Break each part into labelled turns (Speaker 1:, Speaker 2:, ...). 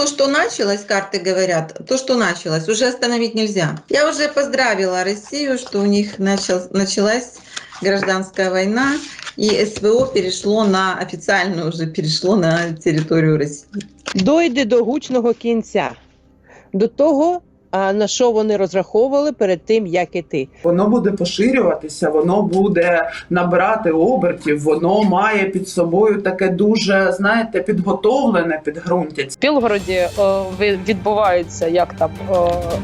Speaker 1: то, что началось, карты говорят, то, что началось, уже остановить нельзя. Я уже поздравила Россию, что у них начал, началась гражданская война, и СВО перешло на официально уже перешло на территорию России.
Speaker 2: дойде до гучного кінця, до того, а на що вони розраховували перед тим, як іти.
Speaker 3: Воно буде поширюватися, воно буде набирати обертів, воно має під собою таке дуже, знаєте, підготовлене підґрунтя.
Speaker 4: В Білгороді е, ви- відбувається як там е,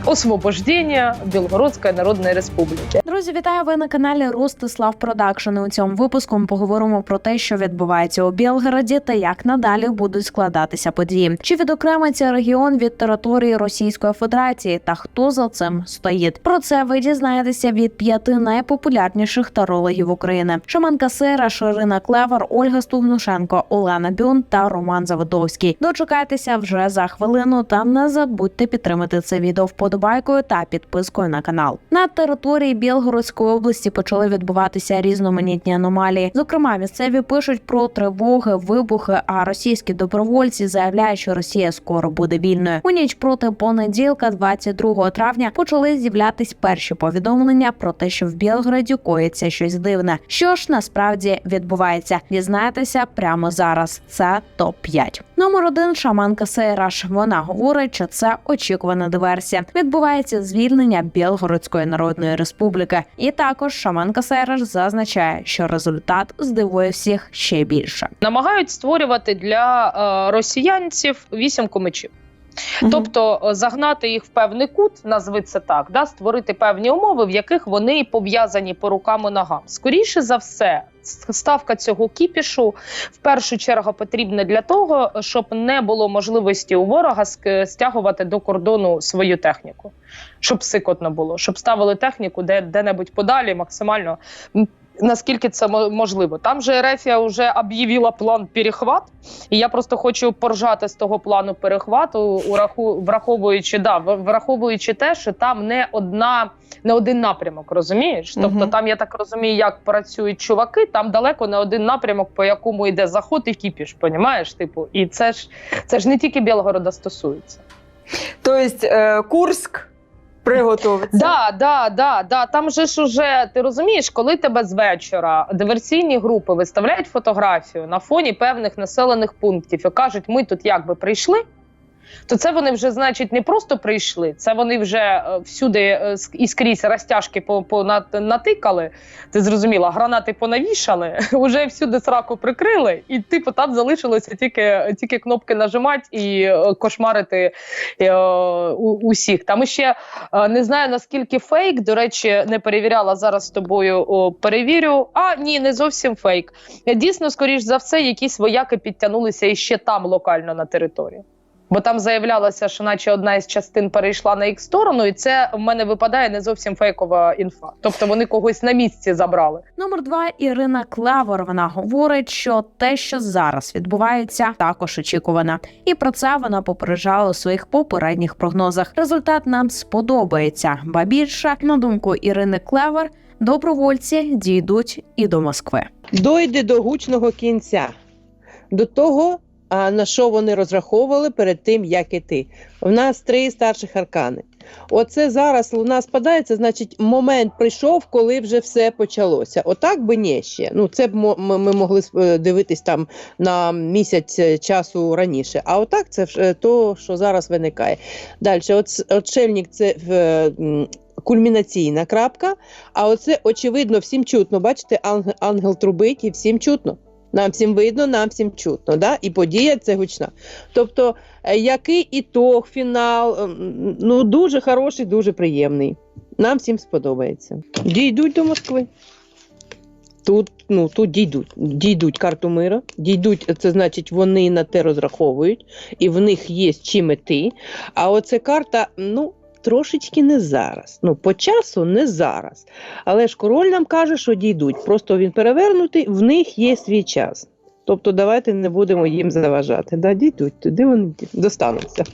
Speaker 4: освобождення Білгородської Народної Республіки.
Speaker 5: Друзі, вітаю ви на каналі Ростислав Продакшн. У цьому випуску ми поговоримо про те, що відбувається у Білгороді, та як надалі будуть складатися події. Чи відокремиться регіон від території Російської Федерації та хто за цим стоїть? Про це ви дізнаєтеся від п'яти найпопулярніших тарологів України: Шаманка Сера, Ширина Клевер, Ольга Стугнушенко, Олена Бюн та Роман Заводовський. Дочекайтеся вже за хвилину та не забудьте підтримати це відео вподобайкою та підпискою на канал. На території Білгородської області почали відбуватися різноманітні аномалії. Зокрема, місцеві пишуть про тривоги, вибухи. А російські добровольці заявляють, що Росія скоро буде вільною. У ніч проти понеділка, 22 травня, почали з'являтись перші повідомлення про те, що в Білгороді коїться щось дивне. Що ж насправді відбувається? Дізнаєтеся прямо зараз. Це топ 5 Номер один шаманка Сейраш. Вона говорить, що це очікувана диверсія. Відбувається звільнення Білгородської народної республіки. І також шаманка Сейраш зазначає, що результат здивує всіх ще більше.
Speaker 4: Намагають створювати для е, росіянців мечів. Тобто загнати їх в певний кут, назви це так, да, створити певні умови, в яких вони пов'язані по рукам і ногам. Скоріше за все, ставка цього кіпішу в першу чергу потрібна для того, щоб не було можливості у ворога стягувати до кордону свою техніку, щоб сикотно було, щоб ставили техніку де-небудь подалі, максимально. Наскільки це мо- можливо, там же Ерефія вже об'явила план перехват, і я просто хочу поржати з того плану перехвату, ураху, враховуючи да, враховуючи те, що там не одна, не один напрямок, розумієш? Тобто
Speaker 2: Мгм.
Speaker 4: там я так розумію, як працюють чуваки, там далеко не один напрямок, по якому йде заход і кіпіш, понімаєш? Типу, і це ж це ж не тільки Білгорода стосується.
Speaker 6: Тобто Курськ приготовиться.
Speaker 4: Да, да, да, да. Там же ж уже ти розумієш, коли тебе з вечора диверсійні групи виставляють фотографію на фоні певних населених пунктів і кажуть, ми тут якби прийшли. То це вони вже, значить, не просто прийшли, це вони вже е, всюди е, і скрізь розтяжки натикали. Ти зрозуміла, гранати понавішали, вже всюди сраку прикрили, і типу там залишилося тільки, тільки кнопки нажимати і е, кошмарити усіх. Там ще Не знаю наскільки фейк. До речі, не перевіряла зараз з тобою. Перевірю. А ні, не зовсім фейк. Дійсно, скоріш за все, якісь вояки підтягнулися іще там локально на території. Бо там заявлялося, що наче одна із частин перейшла на їх сторону, і це в мене випадає не зовсім фейкова інфа. Тобто вони когось на місці забрали.
Speaker 5: Номер два Ірина Клевер. Вона говорить, що те, що зараз відбувається, також очікувано. І про це вона попереджала у своїх попередніх прогнозах. Результат нам сподобається. Ба більше, на думку Ірини Клевер, добровольці дійдуть і до Москви.
Speaker 2: Дойде до гучного кінця, до того, а на що вони розраховували перед тим, як іти. У нас три старших аркани. Оце зараз луна спадається, значить, момент прийшов, коли вже все почалося. Отак би не ще. Ну, це б ми могли е, дивитись там на місяць е, часу раніше. А отак це вже то, що зараз виникає. Далі, от, отшельник це е, кульмінаційна крапка, а оце очевидно всім чутно. Бачите, ангел трубить і всім чутно. Нам всім видно, нам всім чутно. Да? І подія це гучна. Тобто, е, який ітог, фінал, ем, ну дуже хороший, дуже приємний. Нам всім сподобається. Дійдуть до Москви. Тут, ну, тут дійдуть. Дійдуть карту мира, дійдуть, це значить, вони на те розраховують, і в них є чим іти. А оце карта, ну, трошечки не зараз. Ну, по часу не зараз. Але ж король нам каже, що дійдуть. Просто він перевернутий, в них є свій час. Тобто давайте не будемо їм заважати. Да, дійдуть туди, вони достануться.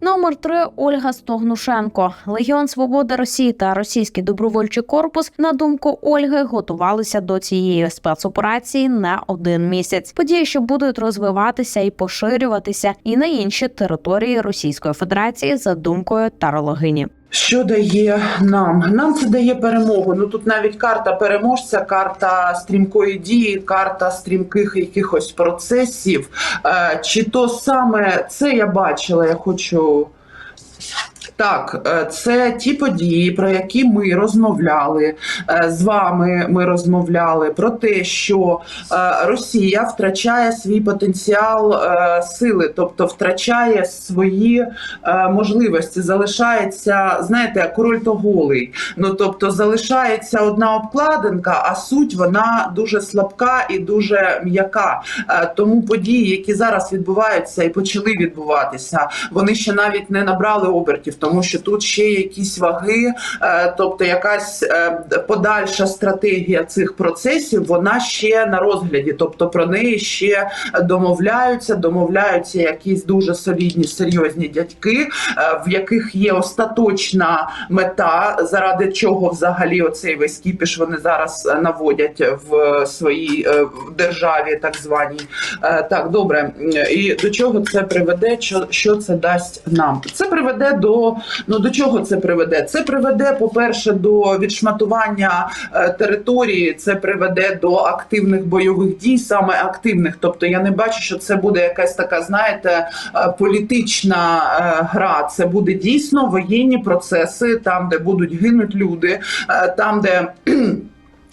Speaker 5: Номер 3 Ольга Стогнушенко. Легіон Свободи Росії та Російський добровольчий корпус, на думку Ольги, готувалися до цієї спецоперації не один місяць. Події, що будуть розвиватися і поширюватися і на інші території Російської Федерації, за думкою тарологині.
Speaker 3: Що дає нам? Нам це дає перемогу. Ну тут навіть карта переможця, карта стрімкої дії, карта стрімких якихось процесів. Е, Чи то саме це я бачила? Я хочу. Так, е, це ті події, про які ми розмовляли е, з вами. Ми розмовляли про те, що е, Росія втрачає свій потенціал сили, тобто втрачає свої можливості. Залишається, знаєте, король то голий. Ну тобто залишається одна обкладинка, а суть вона дуже слабка і дуже м'яка. Тому події, які зараз відбуваються і почали відбуватися, вони ще навіть не набрали обертів, тому що тут ще якісь ваги, е, тобто якась е, подальша стратегія цих процесів, вона ще на розгляді, тобто про неї ще домовляються, домовляються якісь дуже солідні, серйозні дядьки, е, в яких є остаточна мета, заради чого взагалі оцей весь кіпіш вони зараз наводять в своїй державі, так званій. Так, добре. І до чого це приведе? Що це дасть нам? Це приведе до ну до чого це приведе? Це приведе, по-перше, до відшматування е, території. Це приведе до активних бойових дій, саме активних. Тобто я не бачу, що це буде якась така, знаєте, е, політична е, гра. Це буде дійсно воєнні процеси, там, де будуть гинуть люди, там, де.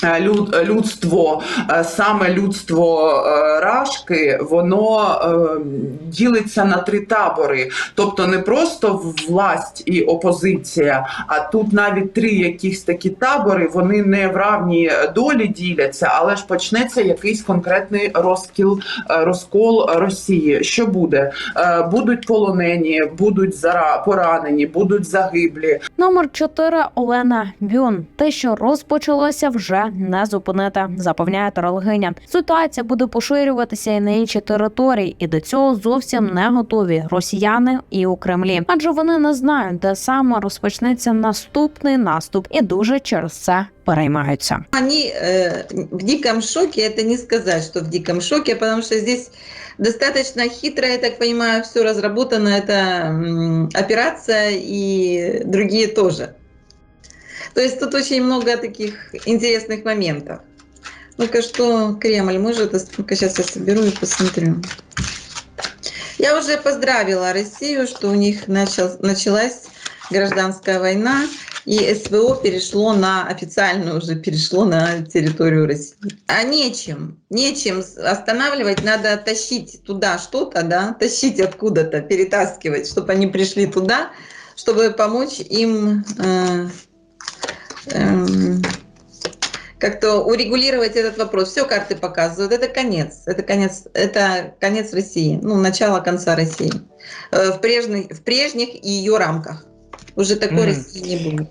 Speaker 3: Е, люд- Людство, е, саме людство е, Рашки, воно е, ділиться на три табори. Тобто не просто власть і опозиція, а тут навіть три якісь такі табори, вони не в равній долі діляться, але ж почнеться якийсь конкретний розкіл, е, розкол Росії. Що буде? Е, Будуть полонені, будуть поранені, будуть загиблі.
Speaker 5: Номер 4 Олена Бюн. Те, що розпочалося, вже не зупинити, запевняє тарологиня. Ситуація буде поширюватися і на інші території, і до цього зовсім не готові росіяни і у Кремлі, адже вони не знають, де саме розпочнеться наступний наступ, і дуже через це переймаються.
Speaker 1: Они э, в диком шоке, это не сказать, что в диком шоке, потому что здесь достаточно хитро, я так понимаю, все разработано, эта м, операция и другие тоже. То есть тут очень много таких интересных моментов. Ну-ка, что Кремль может? Ну-ка, сейчас я соберу и посмотрю. Я уже поздравила Россию, что у них начал, началась гражданская война, и СВО перешло на официально уже перешло на территорию России. А нечем, нечем останавливать, надо тащить туда что-то, да, тащить откуда-то, перетаскивать, чтобы они пришли туда, чтобы помочь им э, эм, как-то урегулировать этот вопрос. Все карты показывают. Это конец. Это конец. Это конец России. Ну, начало конца России. Э, В прежних, в прежних ее рамках. Уже такой
Speaker 7: Мгм.
Speaker 1: России не будет.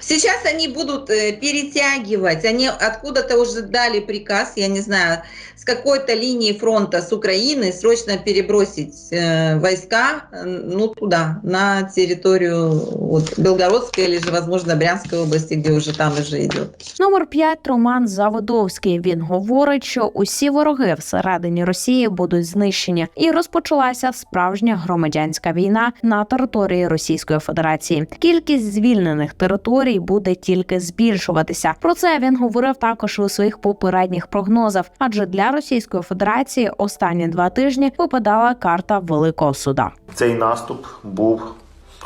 Speaker 1: Сейчас они будут э, перетягивать, они откуда-то уже дали приказ, я не знаю, с какой-то линии фронта с Украины срочно перебросить э, войска, э, ну туда, на территорию вот, Белгородской или же, возможно, Брянской области, где уже там уже идет.
Speaker 5: Номер 5 Роман Заводовський. Він говорить, що усі вороги всередині Росії будуть знищені, і розпочалася справжня громадянська війна на території Російської Федерації. Кількість звільнених територій буде тільки збільшуватися. Про це він говорив також у своїх попередніх прогнозах. Адже для Російської Федерації останні два тижні випадала карта Великого суда.
Speaker 7: Цей наступ був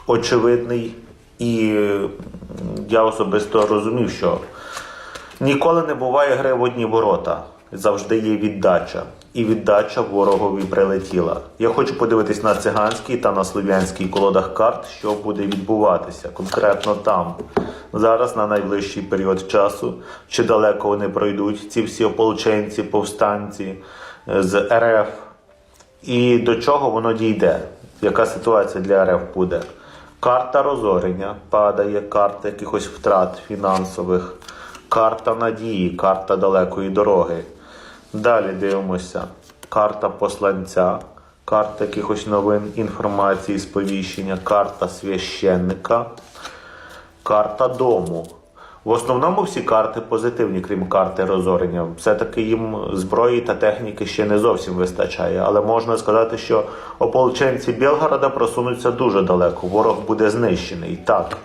Speaker 7: очевидний, і я особисто розумів, що ніколи не буває гри в одні ворота. Завжди є віддача. І віддача ворогові прилетіла. Я хочу подивитись на циганській та на слов'янській колодах карт, що буде відбуватися конкретно там. Зараз на найближчий період часу, чи далеко вони пройдуть, ці всі ополченці, повстанці е, з РФ, і до чого воно дійде? Яка ситуація для РФ буде? Карта розорення падає, карта якихось втрат фінансових, карта надії, карта далекої дороги. Далі дивимося. Карта посланця, карта якихось новин, інформації, сповіщення, карта священника, карта дому. В основному всі карти позитивні, крім карти розорення. Все-таки їм зброї та техніки ще не зовсім вистачає. Але можна сказати, що ополченці Білгорода просунуться дуже далеко. Ворог буде знищений. Так.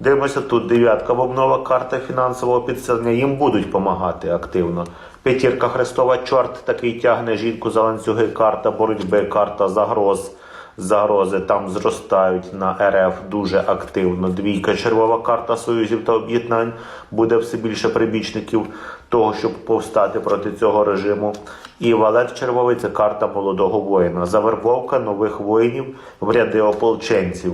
Speaker 7: Дивимося тут дев'ятка бобнова карта фінансового підсилення. Їм будуть допомагати активно. П'ятірка Христова, чорт такий тягне жінку за ланцюги, карта боротьби, карта загроз. Загрози там зростають на РФ дуже активно. Двійка червова карта союзів та об'єднань буде все більше прибічників того, щоб повстати проти цього режиму. І валет червовий це карта молодого воїна. Завербовка нових воїнів в ряди ополченців.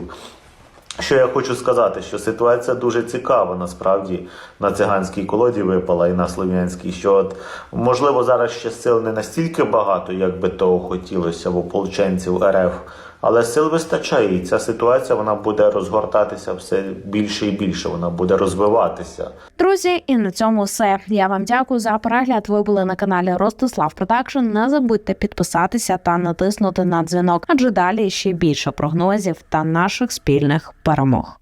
Speaker 7: Що я хочу сказати, що ситуація дуже цікава насправді на циганській колоді випала і на слов'янській. Що от можливо зараз ще сил не настільки багато, як би того хотілося в ополченців РФ, але сил вистачає, і ця ситуація вона буде розгортатися все більше і більше. Вона буде розвиватися.
Speaker 5: Друзі, і на цьому все. Я вам дякую за перегляд. Ви були на каналі Ростислав Продакшн. Не забудьте підписатися та натиснути на дзвінок, адже далі ще більше прогнозів та наших спільних перемог.